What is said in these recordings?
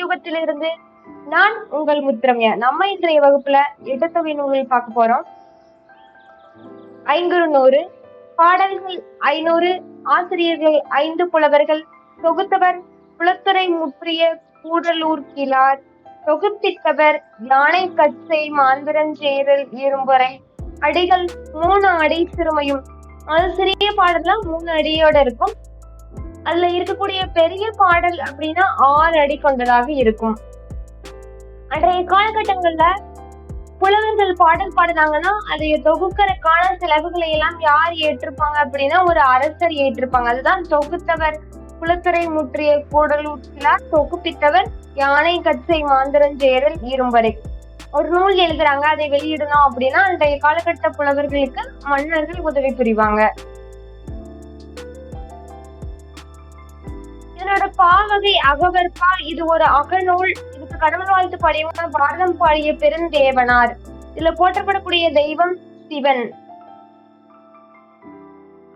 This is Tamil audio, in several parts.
கலியுகத்திலிருந்து நான் உங்கள் முத்திரம்யா. நம்ம இன்றைய வகுப்புல எட்டத்தொகை நூல்கள் பார்க்க போறோம். ஐங்குறு நூறு பாடல்கள் ஐநூறு ஆசிரியர்கள் ஐந்து புலவர்கள் தொகுத்தவர் குளத்துறை முற்றிய கூடலூர் கிளார் தொகுப்பித்தவர் யானை கச்சை மாந்திரஞ்சேரல் இரும்புரை அடிகள் மூணு அடி சிறுமையும் அது சிறிய பாடல்லாம் மூணு அடியோட இருக்கும். அதுல இருக்கக்கூடிய பெரிய பாடல் அப்படின்னா ஆறு அடி கொண்டதாக இருக்கும். அன்றைய காலகட்டங்கள்ல புலவர்கள் பாடல் பாடுனாங்கன்னா அதை தொகுக்கிறதுக்கான செலவுகளை எல்லாம் யார் ஏற்றிருப்பாங்க அப்படின்னா ஒரு அரசர் ஏற்றிருப்பாங்க. அதுதான் தொகுத்தவர் குளத்துறை முற்றிய கூடலூற்றிலார் தொகுப்பித்தவர் யானை கச்சை மாந்திரஞ்சேரல் இரும்பரை ஒரு நூல் எழுதுறாங்க அதை வெளியிடணும் அப்படின்னா அன்றைய காலகட்ட புலவர்களுக்கு மன்னர்கள் உதவி புரிவாங்க. அதனோட பாவகை அகவற்பா இது ஒரு அகநூல். இதுக்கு கடவுள் வாழ்த்து பாடியவன் பாரதம் பாடிய பெருந்தேவனார். இதுல போற்றப்படக்கூடிய தெய்வம் சிவன்.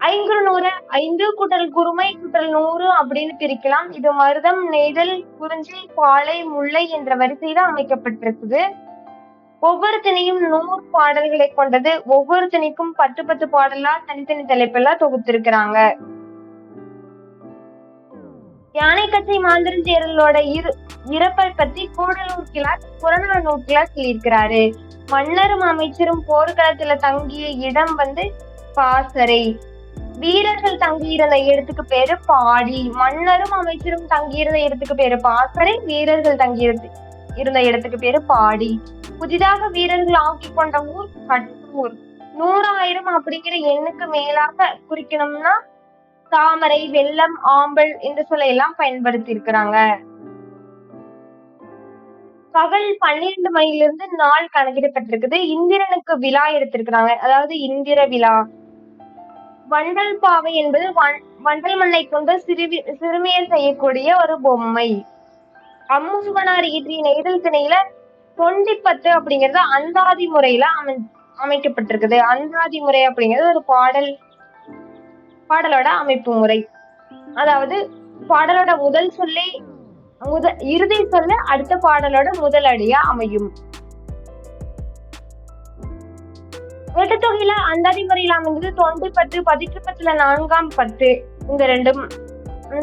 ஐங்குறு நூறு ஐந்து கூட்டல் குருமை கூட்டல் நூறு அப்படின்னு பிரிக்கலாம். இது மருதம் நெய்தல் குறிஞ்சி பாலை முல்லை என்ற வரிசையில அமைக்கப்பட்டிருக்குது. ஒவ்வொரு திணையும் நூறு பாடல்களை கொண்டது. ஒவ்வொரு திணைக்கும் பத்து பத்து பாடலா தனித்தனி தலைப்பெல்லாம் தொகுத்திருக்கிறாங்க. யானை கச்சை மாந்திரஞ்சேரலோட இரு இறப்பை பத்தி கூடலூர் கிளார் புறநானூர் கிளார் சொல்லியிருக்கிறாரு. மன்னரும் அமைச்சரும் போர்க்களத்துல தங்கிய இடம் வந்து பாசறை. வீரர்கள் தங்கியிருந்த இடத்துக்கு பேரு பாடி. மன்னரும் அமைச்சரும் தங்கியிருந்த இடத்துக்கு பேரு பாசறை. வீரர்கள் தங்கியிருந்து இருந்த இடத்துக்கு பேரு பாடி. புதிதாக வீரர்கள் ஆக்கி கொண்ட ஊர் கட்டூர் நூறாயிரம் அப்படிங்கிற எண்ணுக்கு மேலாக குறிக்கணும்னா தாமரை வெள்ளம் ஆம்பல் இந்த சொல்லை எல்லாம் பயன்படுத்தி இருக்கிறாங்க பகல் பன்னிரண்டு மணிலிருந்து நாள் கணக்கிடப்பட்டிருக்குது. இந்திரனுக்கு விழா எடுத்திருக்கிறாங்க. அதாவது இந்திர விழா. வண்டல் பாவை என்பது வண்- வண்டல் மண்ணை கொண்டு சிறுவி சிறுமியர் செய்யக்கூடிய ஒரு பொம்மை. அம்முசுவனார் ஈற்றிய நெய்தல் திணையில தொண்டிப்பத்து அப்படிங்கிறது அந்தாதி முறையில அமை அமைக்கப்பட்டிருக்குது. அந்தாதி முறை அப்படிங்கிறது ஒரு பாடல் பாடலோட அமைப்பு முறை. அதாவது பாடலோட முதல் சொல்லே முத இறுதி சொல்ல அடுத்த பாடலோட முதல் அடியா அமையும். எட்டுத்தொகையில அந்தாதி முறையில அமைந்தது தொண்டு பத்து பதிற்று பத்துல நான்காம் பத்து இந்த ரெண்டும்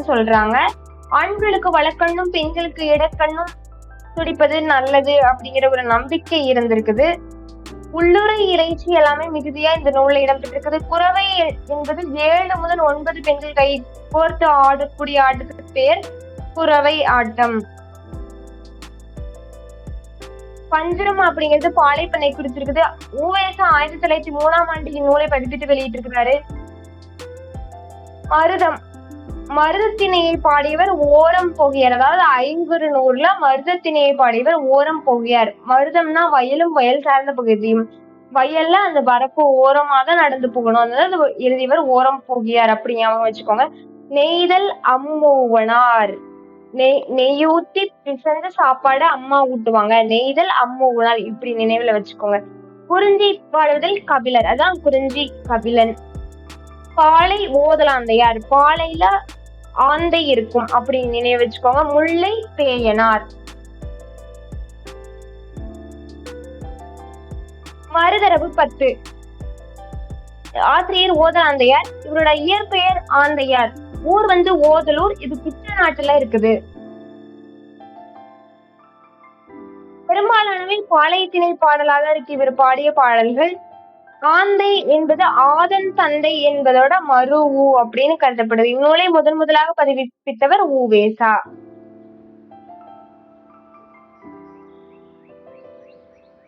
சொல்றாங்க. ஆண்களுக்கு வழக்கண்ணும் பெண்களுக்கு இடக்கண்ணும் துடிப்பது நல்லது அப்படிங்கிற ஒரு நம்பிக்கை இருந்திருக்குது. உள்ளுரை இறைச்சி எல்லாமே மிகுதியா இந்த நூல்ல இடம்பெற்றிருக்குது. குறவை என்பது ஏழு முதல் ஒன்பது பெண்கள் கை கோர்த்து ஆடக்கூடிய ஆட்டத்துக்கு பேர் குறவை ஆட்டம். பஞ்சரம் அப்படிங்கிறது பாலைப்பண்ணை குறிச்சிருக்குது. ஊவேசா ஆயிரத்தி தொள்ளாயிரத்தி மூணாம் ஆண்டு இந்நூலை பதிப்பித்து வெளியிட்டிருக்கிறாரு. மருதம் மருதத்திணையை பாடியவர் ஓரம் போகியார். அதாவது ஐங்குறு நூறுல மருதத்திணையை பாடியவர் ஓரம் போகியார். மருதம்னா வயலும் வயல் சார்ந்த பகுதியும் வயல்ல அந்த வரப்பு ஓரமா தான் நடந்து போகணும். அதாவது எழுதியவர் ஓரம் போகியார் அப்படி ஞாபகம் வச்சுக்கோங்க. நெய்தல் அம்மூவனார். நெய் நெய்யூத்தி பிசைஞ்ச சாப்பாடு அம்மா ஊட்டுவாங்க. நெய்தல் அம்மூவனார் இப்படி நினைவுல வச்சுக்கோங்க. குறிஞ்சி பாடுவதில் கபிலர். அதான் குறிஞ்சி கபிலன். பாலை ஓதலாந்தையார். பாலையில ஆந்தை இருக்கும் அப்படி நினைவு வச்சுக்கோங்க. முல்லை பேயனார். மறுதரவு பத்து. ஆசிரியர் ஓதலாந்தையார் இவரோட இயற்பெயர் ஆந்தையார். ஊர் வந்து ஓதலூர் இது பிச்ச நாட்டுல இருக்குது. பெரும்பாலானவை பாளையத்திணை பாடலாக இருக்கு. இவர் பாடிய பாடல்கள் ஆந்தை என்பது ஆதன் தந்தை என்பதோட மறு ஊ அப்படின்னு கருதப்படுது. இந்நூலை முதன் முதலாக பதிவிப்பித்தவர் ஊவேசா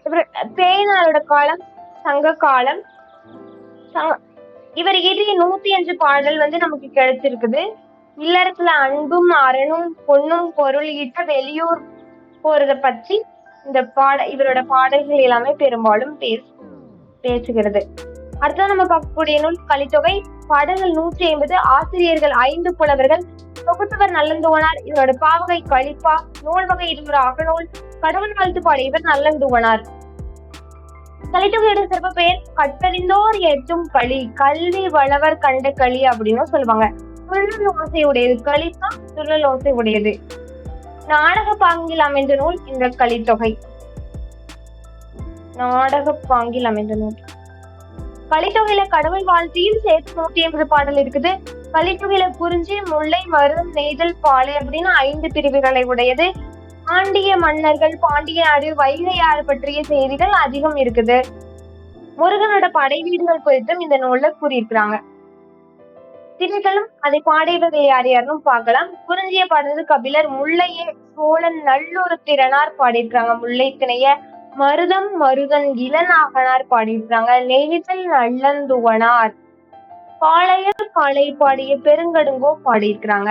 இவர் காலம் சங்க காலம் இவர் இயற்றிய நூத்தி அஞ்சு பாடல் வந்து நமக்கு கிடைச்சிருக்குது இல்லறத்துல அன்பும் அரணும் பொண்ணும் பொருள் ஈட்ட வெளியூர் போறத பற்றி இந்த பாட இவரோட பாடல்கள் எல்லாமே பெரும்பாலும் பேசும். பேசுகிறது. அடுத்ததான் நம்ம பார்க்கக்கூடிய நூல் கலித்தொகை. பாடல்கள் நூற்றி ஐம்பது ஆசிரியர்கள் ஐந்து புலவர்கள். தொகுத்தவர் நல்லந்துவனார் இவரோட பாவகை கலிப்பா நூல் வகை இது ஒரு அகநூல் கடவுள் வாழ்த்து பாடியவர் நல்லந்துவனார். கலித்தொகையோட சிறப்பு பெயர் கட்டறிந்தோர் ஏற்றும் களி கல்வி வளவர் கண்ட களி அப்படின்னு சொல்லுவாங்க. துள்ளல் ஓசை உடையது கலிப்பா துள்ளல் ஓசை உடையது நாடக பாங்கில் அமைந்த நூல் இந்த கலித்தொகை. நாடக பாங்கில் அமைந்த நூல். கலித்தொகையில கடவுள் வாழ்த்தையும் சேர்த்து நூத்தி ஐம்பது பாடல் இருக்குது. கலித்தொகையில குறிஞ்சி முல்லை மருதம் நெய்தல் பாலை அப்படின்னு ஐந்து பிரிவுகளை உடையது. பாண்டிய மன்னர்கள் பாண்டிய நாடு வைகை ஆறு பற்றிய செய்திகள் அதிகம் இருக்குது. முருகனோட படை வீடுகள் குறித்தும் இந்த நூல்ல கூறியிருக்கிறாங்க. திணைகளும் அதை பாடியவர்கள் யார் யாருன்னு பார்க்கலாம். குறிஞ்சிய பாடுறது கபிலர் முல்லையே சோழன் நல்லொரு திறனார் பாடியிருக்கிறாங்க முல்லை திணைய. மருதம் மருதன் இளநாகனார் பாடியிருக்காங்க நெய்தல் நல்லந்துவனார். பாளையர் காலை பாடிய பெருங்கடுங்கோ பாடியிருக்கிறாங்க.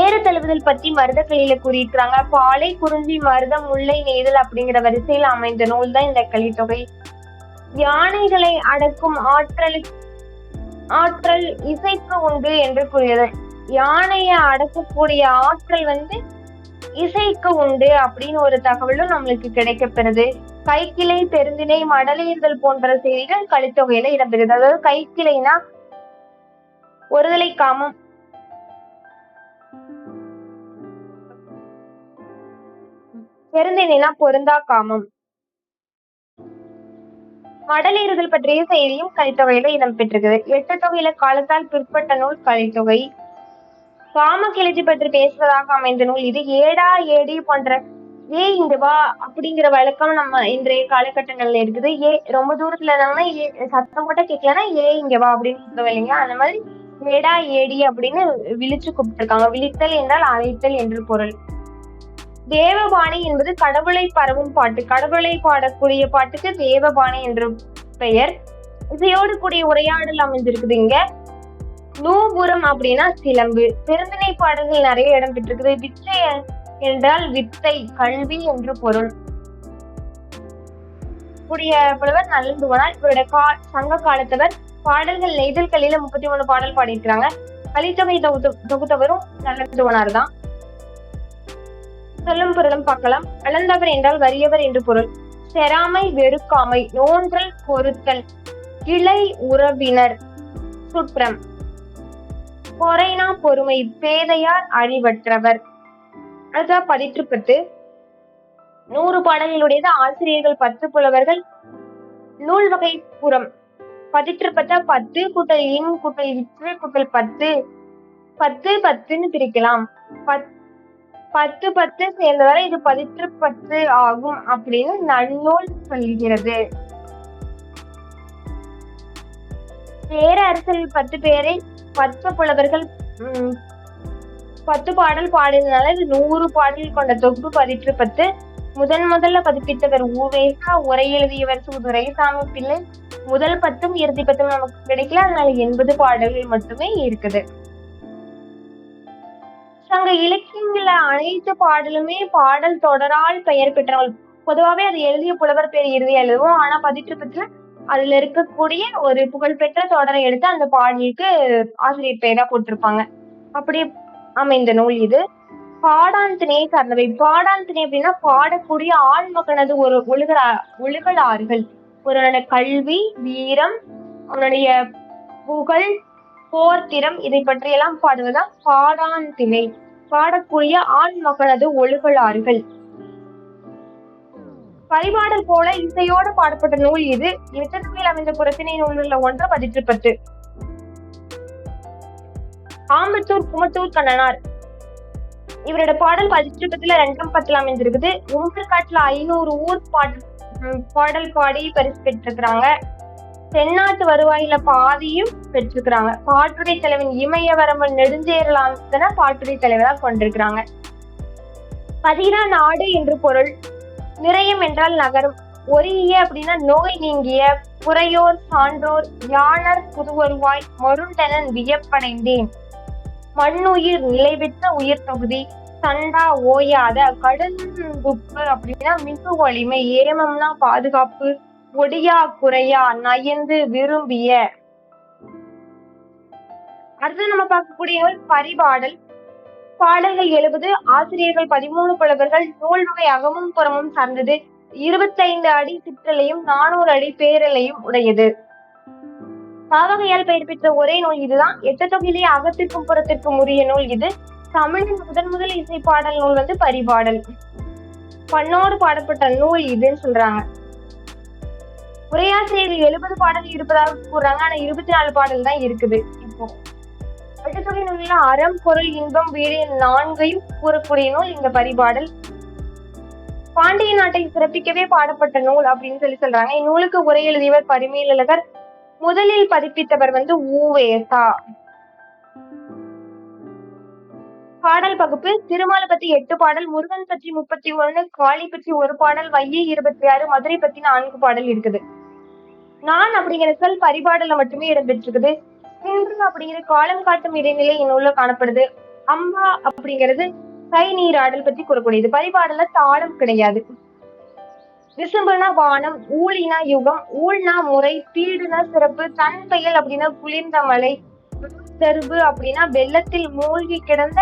ஏறு தழுவுதல் பத்தி மருதக்கலியில கூறியிருக்கிறாங்க. பாலை குறிஞ்சி மருதம் முல்லை நெய்தல் அப்படிங்கிற வரிசையில் அமைந்த நூல் தான் இந்த கலித்தொகை. யானைகளை அடக்கும் ஆற்றல் ஆற்றல் இசைக்கு உண்டு என்று கூறியது. யானையை அடக்கக்கூடிய ஆற்றல் வந்து இசைக்கு உண்டு அப்படின்னு ஒரு தகவலும் நம்மளுக்கு கிடைக்கப்பெறுது. கைக்கிளை பெருந்திணை மடலேறுதல் போன்ற செய்திகள் கலித்தொகையில இடம்பெறுது. அதாவது கைக்கிளைனா ஒருதலை காமம் பெருந்திணைனா பொருந்தா காமம் மடலேறுதல் பற்றிய செய்தியும் கலித்தொகையில இடம்பெற்றிருக்குது. எட்டு தொகையில காலத்தால் பிற்பட்ட நூல் கலித்தொகை. காம கிளர்ச்சி பற்றி பேசுவதாக அமைந்த நூல் இது. ஏடா ஏடி போன்ற ஏ இங்க வா அப்படிங்கிற வழக்கம் நம்ம இன்றைய காலகட்டங்கள்ல இருக்குது. ஏ ரொம்ப தூரத்துல இருந்தாங்கன்னா ஏ சத்தம் போட்ட கேட்கலன்னா ஏ இங்க வா அப்படின்னு சொல்லுவோம் இல்லைங்க அந்த மாதிரி ஏடா ஏடி அப்படின்னு விழிச்சு கூப்பிட்டுருக்காங்க. விழித்தல் என்றால் அழைத்தல் என்று பொருள். தேவபாணி என்பது கடவுளை பரவும் பாட்டு. கடவுளை பாடக்கூடிய பாட்டுக்கு தேவபாணி என்ற பெயர். இசையோடு கூடிய உரையாடல் அமைஞ்சிருக்குது இங்க. நூபுரம் அப்படின்னா சிலம்பு. பெருந்திணை பாடல்கள் நிறைய இடம் பெற்றிருக்குது. வித்தை என்றால் வித்தை கல்வி என்று பொருள். கூடிய புலவர் நல்லந்துவனார் இவருடைய கா சங்க காலத்தவர் பாடல்கள் நெய்தல் கல்லியில முப்பத்தி மூணு பாடல் பாடியிருக்கிறாங்க. கலித்தொகை தொகுத்து தொகுத்தவரும் நல்லந்துவனார் தான் சொல்லும் பொருளும் பார்க்கலாம். அளந்தவர் என்றால் வறியவர் என்று பொருள். செராமை வெறுக்காமை நோன்றல் பொருத்தல் கிளை உறவினர் சுற்றம். பொறைனா பொறுமை பேதையார் அழிவற்றவர். அடுத்தா பதிற்றுப்பத்து நூறு பாடல்களுடையது ஆசிரியர்கள் பத்து புலவர்கள் நூல் வகை புறம் பதிற்றுப்பத்த பத்து கூட்டல் இன் கூட்டல் இற்று கூட்டல் பத்து பத்து பத்துன்னு பிரிக்கலாம். பத் பத்து பத்து சேர்ந்தவரை இது பதிற்று பத்து ஆகும் அப்படின்னு நன்னூல் சொல்கிறது. பேர அரசர்கள் பத்து பேரை பத்து புலவர்கள் பத்து பாடல் பாடியதுனால இது நூறு பாடல் கொண்ட தொகுப்பு பதிற்று பத்து முதன் முதல்ல பதிப்பித்தவர் ஊவேசா உரை எழுதியவர் சு துரைசாமி பிள்ளை முதல் பத்தும் இறுதி பத்தும் நமக்கு கிடைக்கல அதனால எண்பது பாடல்கள் மட்டுமே இருக்குது. சங்க இலக்கியங்கள அனைத்து பாடலுமே பாடல் தொடரால் பெயர் பெற்றவர்கள். பொதுவாகவே அது எழுதிய புலவர் பேர் இறுதியா எழுதுவோம் ஆனா பதிற்று பத்துல அதுல இருக்கக்கூடிய ஒரு புகழ்பெற்ற தொடரை எடுத்து அந்த பாடலுக்கு ஆசிரியர் பெயரா போட்டிருப்பாங்க அப்படி அமைந்த நூல் இது. பாடான் திணையை சார்ந்தவை பாடான் திணை அப்படின்னா பாடக்கூடிய ஆண் மகனது ஒரு ஒழுகல் ஒழுகலாறுகள். ஒருவனோட கல்வி வீரம் அவனுடைய புகழ் போர்த்திறம் இதை பற்றியெல்லாம் பாடுவதுதான் பாடான் திணை பாடக்கூடிய ஆண் மகனது ஒழுகலாறுகள். பரிபாடல் போல இசையோடு பாடப்பட்ட நூல் இது. எட்டத்தில் அமைந்த புறத்தினை நூல்களில் ஒன்று பதிற்றுப்பத்து ஆம்பத்தூர் குமத்தூர் கண்ணனார். இவரோட பாடல் பதிற்றுப்பத்துல ரெண்டாம் பத்துல அமைஞ்சிருக்குது உம்பர்காட்டுல ஐநூறு ஊர் பாட்டு பாடல் பாடி பரிசு பெற்றிருக்கிறாங்க. தென்னாட்டு வருவாயில பாதியும் பெற்றிருக்கிறாங்க. பாட்டுடை தலைவன் இமயவரம்பன் நெடுஞ்சேரலாம் பாட்டுடை தலைவரா கொண்டிருக்கிறாங்க. பதினா நாடு என்று பொருள். நிறையம் என்றால் நகரும். ஒரிய அப்படின்னா நோய் நீங்கிய புறையோர் சான்றோர் யாழர் புதுவருவாய் மருண்டனன் வியப்படைந்தேன். மண்ணுயிர் நிலைபெற்ற உயிர் தொகுதி சண்டா ஓயாத கடுந்துப்பு அப்படின்னா மிகு வலிமை ஏமம்னா பாதுகாப்பு ஒடியா குறையா நயந்து விரும்பிய. அடுத்து நம்ம பார்க்கக்கூடிய ஒரு பரிபாடல் பாடல்கள் எழுபது ஆசிரியர்கள் பதிமூணு புலவர்கள் நூல் வகை அகமும் புறமும் சார்ந்தது. இருபத்தைந்து அடி சிற்றலையும் நானூறு அடி பேரலையும் உடையது. பாவகையால் பெயர் பெற்ற ஒரே நூல் இதுதான். எட்ட தொகையிலேயே அகத்திற்கும் புறத்திற்கும் உரிய நூல் இது. தமிழின் முதன் முதல் இசை பாடல் நூல் வந்து பரிபாடல். பண்ணோடு பாடப்பட்ட நூல் இதுன்னு சொல்றாங்க. உரையாசிரியர் எழுபது பாடல் இருப்பதாக கூறுறாங்க. ஆனா இருபத்தி நாலு பாடல் தான் இருக்குது இப்போ. எழுத்துறை உள்ள அறம் பொருள் இன்பம் வீடு நான்கையும் கூறக்கூடிய நூல் இந்த பரிபாடல். பாண்டிய நாட்டை சிறப்பிக்கவே பாடப்பட்ட நூல் அப்படின்னு சொல்லி சொல்றாங்க. இந்நூலுக்கு உரை எழுதியவர் பரிமேலழகர் முதலில் பதிப்பித்தவர் வந்து ஊவேசா பாடல் பகுப்பு திருமாலை பத்தி எட்டு பாடல் முருகன் பற்றி முப்பத்தி ஒண்ணு காளி பற்றி ஒரு பாடல் வையை இருபத்தி ஆறு மதுரை பத்தி நான்கு பாடல் இருக்குது. நான் அப்படிங்கிற சொல் பரிபாடல மட்டுமே இடம்பெற்றிருக்குது. இன்று அப்படிங்கிற காலம் காட்டும் இடைநிலை இந்நூல்ல காணப்படுது. அம்மா அப்படிங்கிறது கை நீராடல் பற்றி கூறக்கூடியது. பரிபாடல தாளம் கிடையாது. விசும்புனா வானம் ஊழினா யுகம் ஊழ்னா முறை பீடுனா சிறப்பு தன் பெயல் அப்படின்னா குளிர்ந்த மலை செருவு அப்படின்னா வெள்ளத்தில் மூழ்கி கிடந்த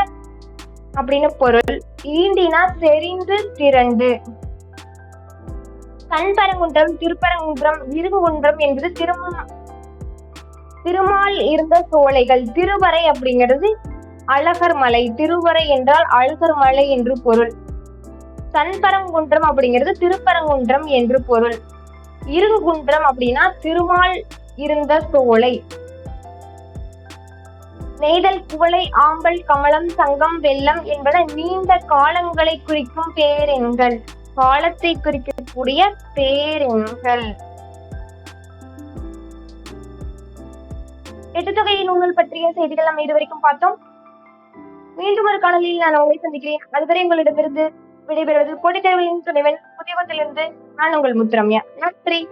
அப்படின்னு பொருள். ஈண்டினா செறிந்து திரண்டு. கண்பரங்குன்றம் திருப்பரங்குன்றம் இருங்குன்றம் என்பது திரும திருமால் இருந்த சோலைகள் திருவரை அப்படிங்கிறது அழகர் மலை. திருவரை என்றால் அழகர் மலை என்று பொருள். தன்பரங்குன்றம் அப்படிங்கிறது திருப்பரங்குன்றம் என்று பொருள். இருங்குன்றம் அப்படின்னா திருமால் இருந்த சோலை. நெய்தல் குவளை ஆம்பல் கமலம் சங்கம் வெள்ளம் என்பன நீண்ட காலங்களை குறிக்கும் பேரெண்கள். காலத்தை குறிக்கக்கூடிய பேரெண்கள். எட்டுத்தொகை நூல்கள் பற்றிய செய்திகள் நம்ம இதுவரைக்கும் பார்த்தோம். மீண்டும் ஒரு காணொலியில் நான் உங்களை சந்திக்கிறேன். அதுவரை உங்களிடமிருந்து விடைபெறுவது போட்டித் தேர்வுகளின் துணைவன் புதியவத்திலிருந்து நான் உங்கள் முத்துரம்யா. நன்றி.